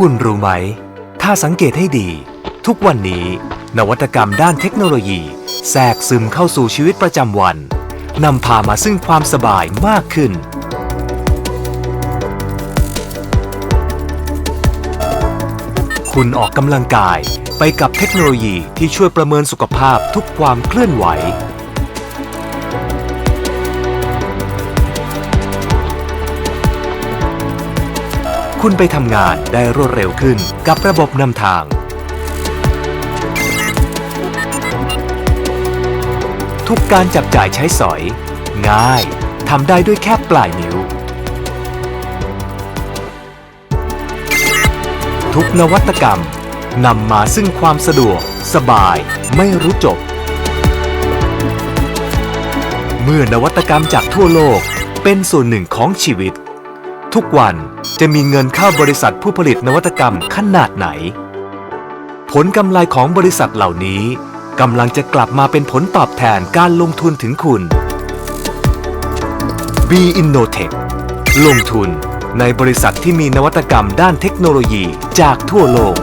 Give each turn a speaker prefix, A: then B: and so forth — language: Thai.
A: คุณรู้ไหม ถ้าสังเกตให้ดี ทุกวันนี้ นวัตกรรมด้านเทคโนโลยี แทรกซึมเข้าสู่ชีวิตประจำวันนำพามาซึ่งความสบายมากขึ้น คุณออกกำลังกายไปกับเทคโนโลยีที่ช่วยประเมินสุขภาพทุกความเคลื่อนไหว คุณไปทำงานได้รวดเร็วขึ้นกับระบบนำทาง ทุกการจับจ่ายใช้สอย ง่ายทำได้ด้วยแค่ปลายนิ้ว ทุกนวัตกรรมนำมาซึ่งความสะดวก สบาย ไม่รู้จบ เมื่อนวัตกรรมจากทั่วโลกเป็นส่วนหนึ่งของชีวิต ทุกวัน จะมีเงินเข้าบริษัทผู้ผลิตนวัตกรรมขนาดไหน ผลกำไรของบริษัทเหล่านี้กำลังจะกลับมาเป็นผลตอบแทนการลงทุนถึงคุณ B Innotech ลงทุนในบริษัทที่มีนวัตกรรมด้านเทคโนโลยีจากทั่วโลก